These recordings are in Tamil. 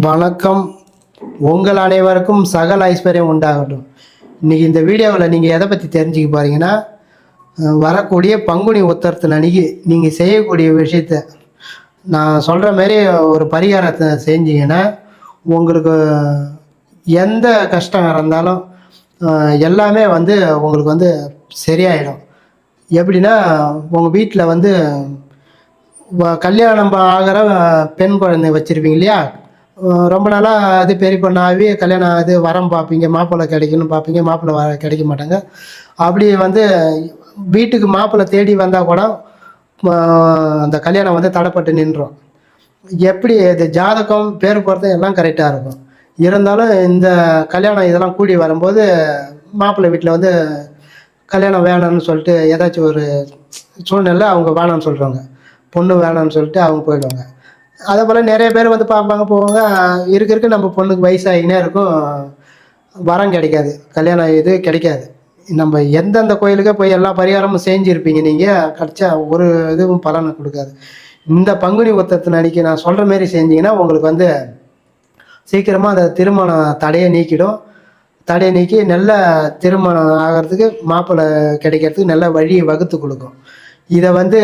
வணக்கம். உங்கள் அனைவருக்கும் சகல ஐஸ்வர்யம் உண்டாகட்டும். இன்றைக்கி இந்த வீடியோவில் நீங்கள் எதை பற்றி தெரிஞ்சுக்க போறீங்கன்னா வரக்கூடிய பங்குனி உத்தரத்தில் அன்றைக்கி நீங்கள் செய்யக்கூடிய விஷயத்த நான் சொல்கிற மாதிரி ஒரு பரிகாரத்தை செஞ்சீங்கன்னா உங்களுக்கு எந்த கஷ்டம் இருந்தாலும் எல்லாமே வந்து உங்களுக்கு வந்து சரியாயிடும். எப்படின்னா உங்கள் வீட்டில் வந்து வ- கல்யாணம் ஆகிற பெண் குழந்தை வச்சுருப்பீங்க இல்லையா? ரொம்ப நாளாக அது பெரிய பொண்ணாகி கல்யாணம் ஆகுது வரம் பார்ப்பீங்க மாப்பிள்ளை கிடைக்கணும் பார்ப்பீங்க மாப்பிள்ளை வர கிடைக்க மாட்டாங்க. அப்படி வந்து வீட்டுக்கு மாப்பிள்ளை தேடி வந்தால் கூட அந்த கல்யாணம் வந்து தடைப்பட்டு நின்றோம். எப்படி இது ஜாதகம் பேர் பொறுத்த எல்லாம் கரெக்டாக இருக்கும். இருந்தாலும் இந்த கல்யாணம் இதெல்லாம் கூடி வரும்போது மாப்பிள்ளை வீட்டில் வந்து கல்யாணம் வேணாம்னு சொல்லிட்டு ஏதாச்சும் ஒரு சூழ்நிலை அவங்க வேணாம்னு சொல்கிறாங்க பொண்ணு வேணாம்னு சொல்லிட்டு அவங்க போயிடுவாங்க. அதே போல் நிறைய பேர் வந்து பார்ப்பாங்க போவாங்க. இருக்க இருக்க நம்ம பொண்ணுக்கு வயசாகினே இருக்கும். வரம் கிடைக்காது. கல்யாணம் இது கிடைக்காது. நம்ம எந்தெந்த கோயிலுக்கே போய் எல்லா பரிகாரமும் செஞ்சுருப்பீங்க நீங்கள் கிடச்சா ஒரு இதுவும் பலனை கொடுக்காது. இந்த பங்குனி உத்தரத்தின் அன்றைக்கி நான் சொல்கிற மாரி செஞ்சிங்கன்னா உங்களுக்கு வந்து சீக்கிரமாக அந்த திருமணம் தடையை நீக்கிடும். தடையை நீக்கி நல்ல திருமணம் ஆகிறதுக்கு மாப்பிள்ளை கிடைக்கிறதுக்கு நல்ல வழியை வகுத்து கொடுக்கும். இதை வந்து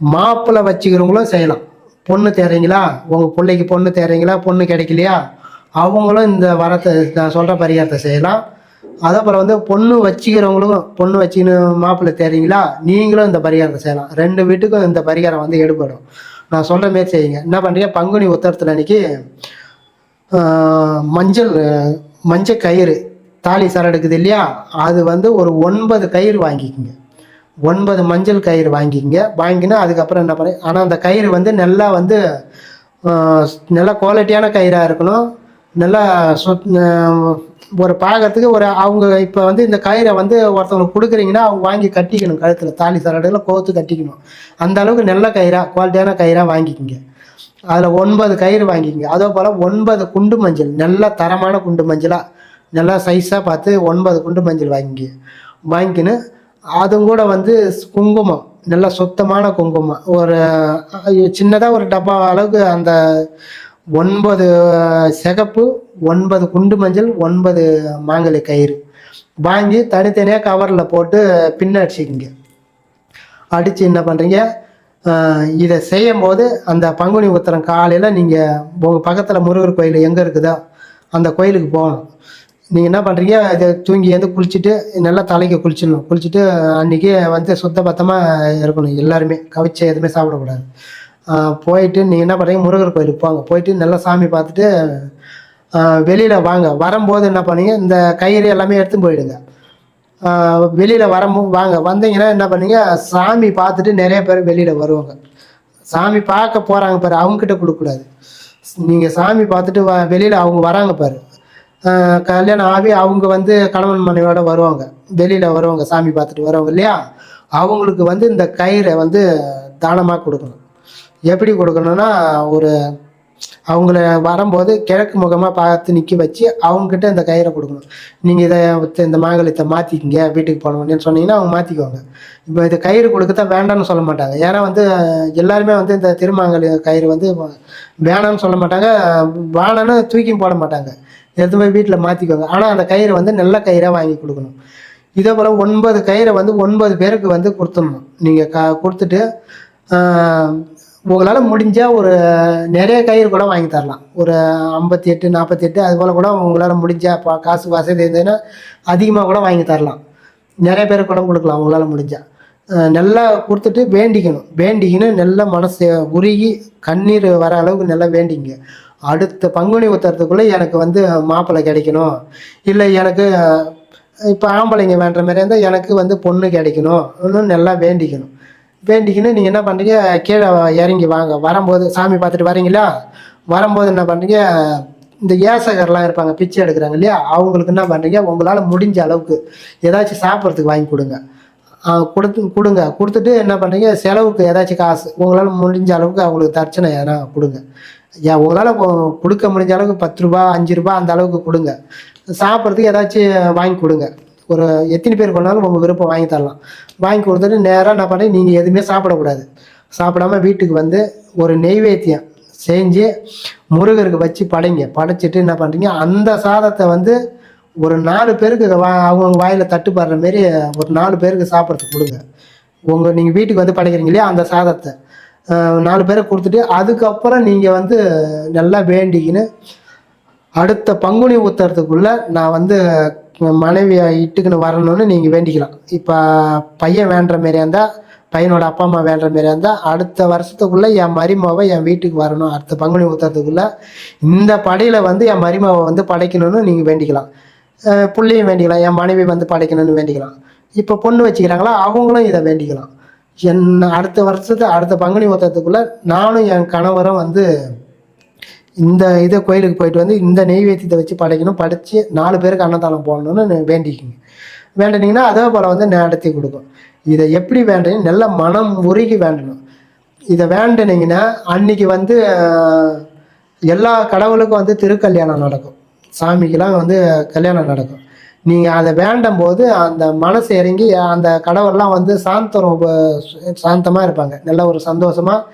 மாப்பிள்ளை வச்சுக்கிறவங்களும் செய்யலாம். பொண்ணு தேடுறீங்களா? உங்கள் பிள்ளைக்கு பொண்ணு தேடுறீங்களா? பொண்ணு கிடைக்கலையா? அவங்களும் இந்த வரத்தை நான் சொல்கிற பரிகாரத்தை செய்யலாம். அதே போல் வந்து பொண்ணு வச்சுக்கிறவங்களும் பொண்ணு வச்சுக்கின்னு மாப்பிள்ளை தேடுறீங்களா? நீங்களும் இந்த பரிகாரத்தை செய்யலாம். ரெண்டு வீட்டுக்கும் இந்த பரிகாரம் வந்து எடுபடும். நான் சொல்கிற மாரி செய்யுங்க. என்ன பண்ணுறீங்க பங்குனி உத்தரத்தில் அன்னைக்கு மஞ்சள் மஞ்சள் கயிறு தாலி சரடுக்குது இல்லையா? அது வந்து ஒரு ஒன்பது கயிறு வாங்கிக்கோங்க. ஒன்பது மஞ்சள் கயிறு வாங்கிங்க வாங்கினா அதுக்கப்புறம் என்ன பண்ணி ஆனால் அந்த கயிறு வந்து நல்லா வந்து நல்லா குவாலிட்டியான கயிறாக இருக்கணும். நல்லா சொத் ஒரு பார்க்கறதுக்கு ஒரு அவங்க இப்போ வந்து இந்த கயிறை வந்து ஒருத்தவங்களுக்கு கொடுக்குறீங்கன்னா அவங்க வாங்கி கட்டிக்கணும் கழுத்தில். தாலி சரடுகளை கோர்த்து கட்டிக்கணும். அந்த அளவுக்கு நல்ல கயிறாக குவாலிட்டியான கயிறாக வாங்கிக்கோங்க. அதில் ஒன்பது கயிறு வாங்கிக்கிங்க. அதே போல் ஒன்பது குண்டு மஞ்சள் நல்ல தரமான குண்டு மஞ்சளாக நல்லா சைஸாக பார்த்து ஒன்பது குண்டு மஞ்சள் வாங்கிங்க. வாங்கிக்கின்னு அதுவும் கூட வந்து குங்குமம் நல்ல சுத்தமான குங்குமம். ஒரு சின்னதாக ஒரு டப்பா அளவுக்கு அந்த ஒன்பது சிகப்பு ஒன்பது குண்டு மஞ்சள் ஒன்பது மாங்கலி கயிறு. வாங்கி தனித்தனியாக கவரில் போட்டு பின்னடிச்சிக்கிங்க அடித்து என்ன பண்ணுறீங்க இதை செய்யும் போது அந்த பங்குனி உத்திரம் காலையில் நீங்கள் உங்கள் பக்கத்தில் முருகர் கோயில் எங்கே இருக்குதோ அந்த கோயிலுக்கு போகணும். நீங்கள் என்ன பண்ணுறீங்க இதை தூங்கி வந்து குளிச்சுட்டு நல்லா தலைக்கு குளிச்சிடணும். குளிச்சுட்டு அன்றைக்கி வந்து சுத்த பத்தமாக இருக்கணும். எல்லாருமே. கவிச்ச எதுவுமே சாப்பிடக்கூடாது. போயிட்டு நீங்கள் என்ன பண்ணுறீங்க முருகர் கோயிலுக்கு போங்க. போயிட்டு நல்லா சாமி பார்த்துட்டு வெளியில் வாங்க. வரும்போது என்ன பண்ணுங்க? இந்த கயிறு எல்லாமே எடுத்து போயிடுங்க. வெளியில் வரும்போ வாங்க. வந்தீங்கன்னா என்ன பண்ணீங்க? சாமி பார்த்துட்டு நிறைய பேர் வெளியில் வருவாங்க. சாமி பார்க்க போகிறாங்க பாரு. அவங்கக்கிட்ட கொடுக்கக்கூடாது. நீங்கள் சாமி பார்த்துட்டு வ வெளியில் அவங்க வராங்க பாரு. கல்யாணம் ஆகி அவங்க வந்து கணவன் மனைவியோட வருவாங்க. வெளியில் வருவாங்க சாமி பார்த்துட்டு வருவாங்க இல்லையா? அவங்களுக்கு வந்து இந்த கயிறை வந்து தானமாக கொடுக்கணும். எப்படி கொடுக்கணும்னா ஒரு அவங்கள வரும்போது கிழக்கு முகமாக பார்த்து நிற்க வச்சு அவங்ககிட்ட இந்த கயிறை கொடுக்கணும். நீங்கள் இதை வித்து இந்த மாங்கலியத்தை மாற்றிக்கிங்க வீட்டுக்கு போனோம்னு சொன்னீங்கன்னா அவங்க மாற்றிக்குவாங்க இப்போ இது கயிறு கொடுக்கத்தான் வேண்டாம்னு சொல்ல மாட்டாங்க. ஏன்னா வந்து எல்லாருமே வந்து இந்த திருமாங்கல்ய கயிறு வந்து வேணாம்னு சொல்ல மாட்டாங்க. வேணான்னு தூக்கி போட மாட்டாங்க. எடுத்து போய் வீட்டில் மாற்றிக்குவாங்க ஆனால் அந்த கயிறை வந்து நல்ல கயிறாக வாங்கி கொடுக்கணும். இதே போல் ஒன்பது கயிறை வந்து ஒன்பது பேருக்கு வந்து கொடுத்துடணும். நீங்கள் க கொடுத்துட்டு உங்களால் முடிஞ்சால் ஒரு நிறைய கயிறு கூட வாங்கி தரலாம். ஒரு ஐம்பத்தி எட்டு நாற்பத்தி எட்டு அது போல் கூட உங்களால் முடிஞ்சால் பா காசு வசதி இருந்ததுன்னா அதிகமாக கூட வாங்கி தரலாம். நிறைய பேருக்கு கூட கொடுக்கலாம் உங்களால் முடிஞ்சால் நல்லா கொடுத்துட்டு வேண்டிக்கணும். வேண்டிக்கின்னு நல்ல மனசு உருகி கண்ணீர் வர அளவுக்கு நல்லா வேண்டிங்க. அடுத்த பங்குனி உத்தரத்துக்குள்ளே எனக்கு வந்து மாப்பிள்ளை கிடைக்கணும். இல்லை எனக்கு இப்போ ஆம்பளைங்க வேண்ட மாதிரி இருந்தால் எனக்கு வந்து பொண்ணு கிடைக்கணும். இன்னும் நல்லா வேண்டிக்கணும். வேண்டிக்கின்னு நீங்கள் என்ன பண்ணுறீங்க கீழே இறங்கி வாங்க. வரும்போது சாமி பார்த்துட்டு வரீங்களா? வரும்போது என்ன பண்ணுறீங்க இந்த ஏசகர்லாம் இருப்பாங்க பிச்சை எடுக்கிறாங்க இல்லையா? அவங்களுக்கு என்ன பண்ணுறீங்க உங்களால் முடிஞ்ச அளவுக்கு ஏதாச்சும் சாப்பிட்றதுக்கு வாங்கி கொடுங்க. கொடுத்து கொடுங்க. கொடுத்துட்டு என்ன பண்ணுறீங்க செலவுக்கு ஏதாச்சும் காசு. உங்களால் முடிஞ்ச அளவுக்கு அவங்களுக்கு தர்ச்சனை எதனா கொடுங்க. உங்களால் கொடுக்க முடிஞ்ச அளவுக்கு பத்து ரூபா அஞ்சு ரூபா அந்த அளவுக்கு கொடுங்க. சாப்பிட்றதுக்கு ஏதாச்சும் வாங்கி கொடுங்க. ஒரு எத்தனை பேர் கொண்டாலும் உங்கள் விருப்பம் வாங்கி தரலாம். வாங்கி கொடுத்துட்டு நேராக என்ன பண்ணி நீங்கள் எதுவுமே சாப்பிடக்கூடாது. சாப்பிடாம வீட்டுக்கு வந்து ஒரு நெய்வேத்தியம் செஞ்சு முருகருக்கு வச்சு படைங்க. படைச்சிட்டு என்ன பண்ணுறீங்க அந்த சாதத்தை வந்து ஒரு நாலு பேருக்கு வா அவங்கவுங்க வாயில் தட்டுப்படுற மாரி ஒரு நாலு பேருக்கு சாப்பிட்றதுக்கு கொடுங்க. உங்கள் நீங்கள் வீட்டுக்கு வந்து படைக்கிறீங்க இல்லையா அந்த சாதத்தை. நாலு பேரை கொடுத்துட்டு அதுக்கப்புறம் நீங்கள் வந்து நல்லா வேண்டிக்கின்னு அடுத்த பங்குனி உத்தரத்துக்குள்ள நான் வந்து மனைவியை இட்டுக்குன்னு வரணும்னு நீங்கள் வேண்டிக்கலாம். இப்போ பையன் வேண்டுற மாரியா இருந்தால் பையனோட அப்பா அம்மா வேண்டுற மாரியா இருந்தால் அடுத்த வருஷத்துக்குள்ளே என் மருமாவை என் வீட்டுக்கு வரணும். அடுத்த பங்குனி உத்தரத்துக்குள்ளே இந்த படையில் வந்து என் மருமாவை வந்து படைக்கணும்னு நீங்கள் வேண்டிக்கலாம். பிள்ளையும் வேண்டிக்கலாம் என் மனைவி வந்து படைக்கணும்னு வேண்டிக்கலாம். இப்போ பொண்ணு வச்சுக்கிறாங்களா அவங்களும் இதை வேண்டிக்கலாம். என் அடுத்த வருஷத்து அடுத்த பங்குனி உத்தரத்துக்குள்ளே நானும் என் கணவரும் வந்து இந்த இதை கோயிலுக்கு போயிட்டு வந்து இந்த நெய்வேத்தியத்தை வச்சு படைக்கணும். படைச்சு நாலு பேருக்கு அன்னதானம் போடணும்னு வேண்டிக்கிங்க. வேண்டினீங்கன்னா அதே போல் வந்து நடத்தி கொடுக்கும். இதை எப்படி வேண்டணும் நல்ல மனம் உருகி வேண்டணும். இதை வேண்டினீங்கன்னா அன்னைக்கு வந்து எல்லா கடவுளுக்கும் வந்து திருக்கல்யாணம் நடக்கும். சாமிக்கெல்லாம் வந்து கல்யாணம் நடக்கும். நீங்கள் அதை வேண்டும் போது அந்த மனசு இறங்கி அந்த கடவுள்லாம் வந்து சாந்தம் சாந்தமாக இருப்பாங்க. நல்ல ஒரு சந்தோஷமாக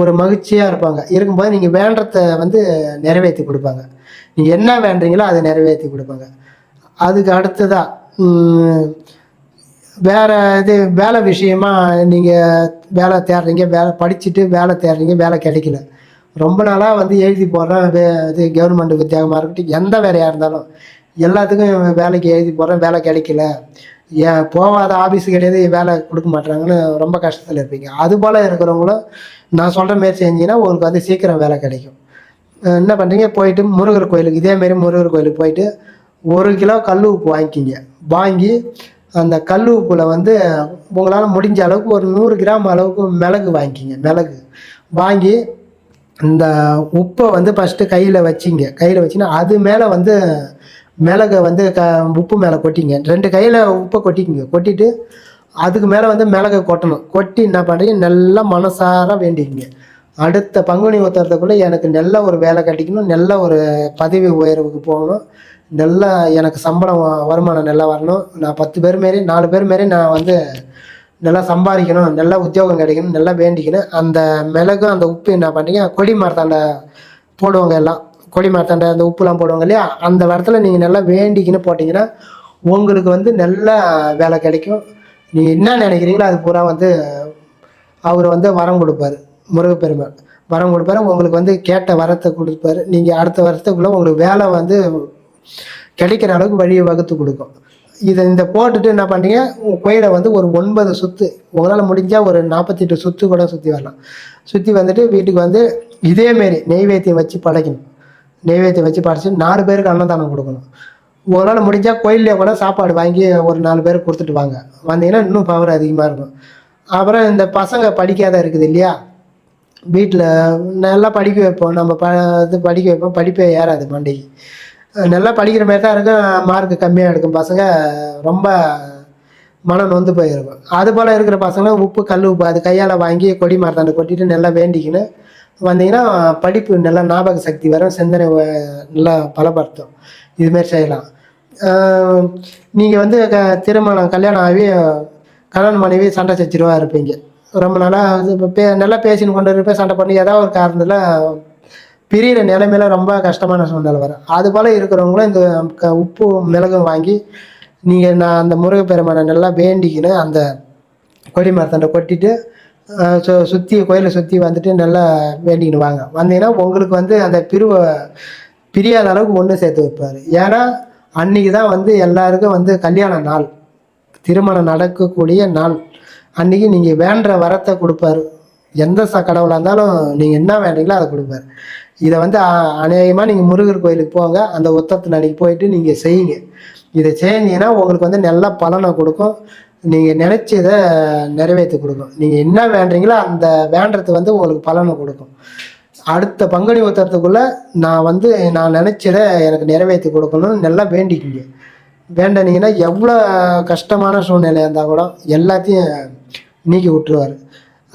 ஒரு மகிழ்ச்சியாக இருப்பாங்க. இருக்கும்போது நீங்கள் வேண்டத்தை வந்து நிறைவேற்றி கொடுப்பாங்க. நீங்கள் என்ன வேண்டுறீங்களோ அதை நிறைவேற்றி கொடுப்பாங்க. அதுக்கு அடுத்ததாக வேறு இது வேலை விஷயமா நீங்கள் வேலை தேடுறீங்க வேலை படிச்சுட்டு வேலை தேடுறீங்க வேலை கிடைக்கல. ரொம்ப நாளாக வந்து எழுதி போடுறேன் வே இது கவர்மெண்ட் உத்தியோகமாக இருக்கட்டும் எந்த வேலையாக இருந்தாலும். எல்லாத்துக்கும் வேலைக்கு எழுதி போகிறேன் வேலை கிடைக்கல. ஏன் போகாத ஆஃபீஸ் கிடையாது வேலை கொடுக்க மாட்டாங்கன்னு ரொம்ப கஷ்டத்தில் இருப்பீங்க. அது போல் இருக்கிறவங்களும் நான் சொல்கிற மாரி செஞ்சீங்கன்னா உங்களுக்கு வந்து சீக்கிரம் வேலை கிடைக்கும். என்ன பண்ணுறீங்க போயிட்டு முருகர் கோயிலுக்கு இதேமாரி முருகர் கோயிலுக்கு போயிட்டு ஒரு கிலோ கல் உப்பு வாங்கிக்கிங்க. வாங்கி அந்த கல் உப்பில் வந்து உங்களால் முடிஞ்ச அளவுக்கு ஒரு நூறு கிராம் அளவுக்கு மிளகு வாங்கிக்கிங்க மிளகு. வாங்கி இந்த உப்பை வந்து ஃபஸ்ட்டு கையில் வச்சிங்க. கையில் வச்சிங்கன்னா அது மேலே வந்து மிளகை வந்து க உப்பு மேலே கொட்டிங்க. ரெண்டு கையில் உப்பை கொட்டிக்கிங்க. கொட்டிட்டு அதுக்கு மேலே வந்து மிளகை கொட்டணும். கொட்டி என்ன பண்ணுறீங்க நல்லா மனசார வேண்டிக்கிங்க. அடுத்த பங்குனி உத்தரத்துக்குள்ளே எனக்கு நல்ல ஒரு வேலை கிடைக்கணும் நல்ல ஒரு பதவி உயர்வுக்கு போகணும். நல்லா எனக்கு சம்பளம் வருமானம் நல்லா வரணும். நான் பத்து பேர் மாரி நாலு பேர் மாரி நான் வந்து நல்லா சம்பாதிக்கணும். நல்லா உத்தியோகம் கிடைக்கணும். நல்லா வேண்டிக்கணும். அந்த மிளகும் அந்த உப்பு என்ன பண்ணுறீங்க கொடி மரத்தாண்ட போடுவாங்க எல்லாம். கொடிமரத்தண்ட அந்த உப்புலாம் போடுவாங்க இல்லையா? அந்த இடத்துல நீங்கள் நல்லா வேண்டிக்கின்னு போட்டிங்கன்னா உங்களுக்கு வந்து நல்ல வேலை கிடைக்கும். நீங்கள் என்ன நினைக்கிறீங்களோ அது பூரா வந்து அவர் வந்து வரம் கொடுப்பாரு முருகப்பெருமாள் வரம் கொடுப்பாரு உங்களுக்கு வந்து கேட்ட வரத்தை கொடுப்பாரு. நீங்கள் அடுத்த வரத்துக்குள்ளே உங்களுக்கு வேலை வந்து கிடைக்கிற அளவுக்கு வழியை வகுத்து கொடுக்கும். இதை இந்த போட்டுட்டு என்ன பண்ணுறீங்க கோயிலை வந்து ஒரு ஒன்பது சுற்று உங்களால் முடிஞ்சால் ஒரு நாற்பத்தெட்டு சுற்று கூட சுற்றி வரலாம். சுற்றி வந்துட்டு வீட்டுக்கு வந்து இதேமாரி நெய்வேத்தியம் வச்சு படைக்கணும். நெய்வேத்தியம் வச்சு படைச்சு நாலு பேருக்கு அன்னதானம் கொடுக்கணும். உங்களால் முடிஞ்சால் கோயிலே கூட சாப்பாடு வாங்கி ஒரு நாலு பேருக்கு கொடுத்துட்டு வாங்க. வந்தீங்கன்னா இன்னும் பவர் அதிகமாக இருக்கும். அப்புறம் இந்த பசங்க படிக்காத இருக்குது இல்லையா? வீட்டில் நல்லா படிக்க வைப்போம். நம்ம ப இது படிக்க வைப்போம். படிப்பே ஏறாது மண்டைக்கு. நல்லா படிக்கிற மாதிரி தான் இருக்கும். மார்க் கம்மியாக எடுக்கும் பசங்க. ரொம்ப மனம் நொந்து போயிருக்கும். அது போல் இருக்கிற பசங்க உப்பு கல் உப்பு அது கையால் வாங்கி கொடி மரத்தாண்டு கொட்டிட்டு நல்லா வேண்டிக்கின்னு வந்தீங்கன்னா படிப்பு நல்லா ஞாபக சக்தி வரும் சிந்தனை வ- நல்லா பலப்படுத்தும். இதுமாரி செய்யலாம். நீங்கள் வந்து க திருமணம் கல்யாணம் ஆகி கல்யாண மனைவி சண்டை சச்சிருவா இருப்பீங்க. ரொம்ப நாளாக இப்போ பே நல்லா பேசின்னு கொண்டு இருப்பேன் சண்டை பண்ணி ஏதாவது ஒரு காரணத்தில் பிரியிற நிலைமையில ரொம்ப கஷ்டமான சூழ்நிலை வரும். அது போல் இருக்கிறவங்களும் இந்த உப்பு மிளகும் வாங்கி நீங்கள் நான் அந்த முருகப்பெருமானை நல்லா வேண்டிக்கின்னு அந்த கொடி மரத்தண்டை கொட்டிட்டு சு சுற்றி கோயிலை சுற்றி வந்துட்டு நல்லா வேண்டிக்கின்னு வாங்க வந்தீங்கன்னா உங்களுக்கு வந்து அந்த பிரிவை பிரியாத அளவுக்கு ஒன்று சேர்த்து வைப்பார். ஏன்னா அன்னைக்கு தான் வந்து எல்லாருக்கும் வந்து கல்யாண நாள். திருமணம் நடக்கக்கூடிய நாள். அன்னைக்கு நீங்கள் வேண்ட வரத்தை கொடுப்பாரு. எந்த ச கடவுளாக இருந்தாலும் நீங்கள் என்ன வேண்டீங்களோ அதை கொடுப்பாரு. இதை வந்து அ- அநேகமாக நீங்கள் முருகர் கோயிலுக்கு போங்க. அந்த உத்தரத்தில் அன்னைக்கு போயிட்டு நீங்கள் செய்யுங்க. இதை செஞ்சீங்கன்னா உங்களுக்கு வந்து நல்ல பலனை கொடுக்கும். நீங்கள் நினைச்சதை நிறைவேற்றி கொடுக்கும். நீங்கள் என்ன வேண்டுறீங்களோ அந்த வேண்டுறது வந்து உங்களுக்கு பலனை கொடுக்கும். அடுத்த பங்குனி உத்தரத்துக்குள்ள நான் வந்து நான் நினச்சதை எனக்கு நிறைவேற்றி கொடுக்கணும்னு நல்லா வேண்டிக்கிங்க. வேண்டனீங்கன்னா எவ்வளோ கஷ்டமான சூழ்நிலையாக இருந்தால் கூட எல்லாத்தையும் நீக்கி விட்டுருவார்.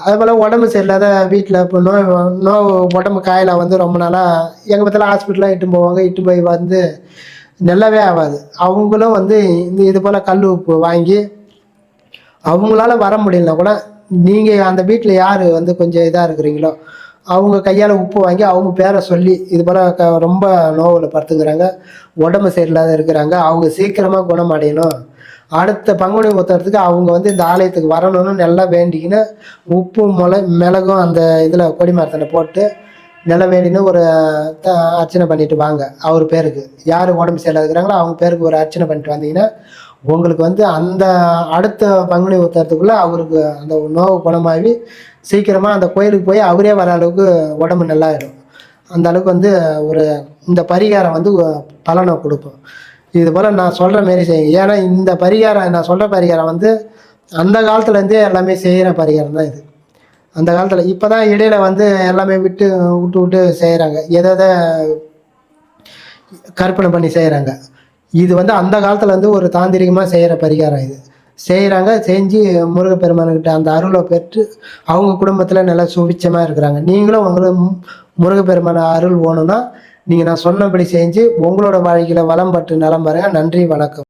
அதுபோல் உடம்பு சரியில்லாத வீட்டில் இப்போ நோய் நோய் உடம்பு காயில வந்து ரொம்ப நாளாக எங்கள் பக்கத்தில் ஹாஸ்பிட்டலாக இட்டு போவாங்க இட்டு போய் வந்து நல்லாவே ஆகாது. அவங்களும் வந்து இந்த இது போல் கல் உப்பு வாங்கி அவங்களால வர முடியலனா கூட நீங்கள் அந்த வீட்டில் யார் வந்து கொஞ்சம் இதாக இருக்கிறீங்களோ அவங்க கையால் உப்பு வாங்கி அவங்க பேரை சொல்லி இது போல் க ரொம்ப நோவில் படுத்துக்கிறாங்க உடம்பு சரியில்லாத இருக்கிறாங்க அவங்க சீக்கிரமாக குணமடையணும். அடுத்த பங்குனி உத்தரத்துக்கு அவங்க வந்து இந்த ஆலயத்துக்கு வரணும்னு நல்லா வேண்டிக்கின்னு உப்பு மிள மிளகும் அந்த இதில் கொடி மரத்தில் போட்டு நல்லா வேண்டின்னு ஒரு த அர்ச்சனை பண்ணிட்டு வாங்க. அவர் பேருக்கு. யார் உடம்பு சரியில்லாத இருக்கிறாங்களோ அவங்க பேருக்கு ஒரு அர்ச்சனை பண்ணிட்டு வந்தீங்கன்னா உங்களுக்கு வந்து அந்த அடுத்த பங்குனி உத்தரத்துக்குள்ளே அவருக்கு அந்த நோவு குணமாகி சீக்கிரமாக அந்த கோயிலுக்கு போய் அவரே வர அளவுக்கு உடம்பு நல்லாயிடும். அந்த அளவுக்கு வந்து ஒரு இந்த பரிகாரம் வந்து பலனை கொடுக்கும். இது போல் நான் சொல்கிற மாரி செய்யுங்க. ஏன்னா இந்த பரிகாரம் நான் சொல்கிற பரிகாரம் வந்து அந்த காலத்துலேருந்தே எல்லாமே செய்கிற பரிகாரம் தான் இது. அந்த காலத்தில் இப்போ தான் இடையில வந்து எல்லாமே விட்டு விட்டு விட்டு செய்கிறாங்க எதை எதை கற்பனை பண்ணி செய்கிறாங்க இது வந்து அந்த காலத்தில் வந்து ஒரு தாந்திரிகமாக செய்கிற பரிகாரம் இது. செய்கிறாங்க செஞ்சு முருகப்பெருமானுக்கிட்ட அந்த அருளை பெற்று அவங்க குடும்பத்தில் நல்லா சுபிச்சமாக இருக்கிறாங்க. நீங்களும் உங்களை முருகப்பெருமான அருள் வேணும்னா நீங்கள் நான் சொன்னபடி செஞ்சு உங்களோட வாழ்க்கையில் வளம் பட்டு நலம் பாருங்கள் நன்றி வணக்கம்.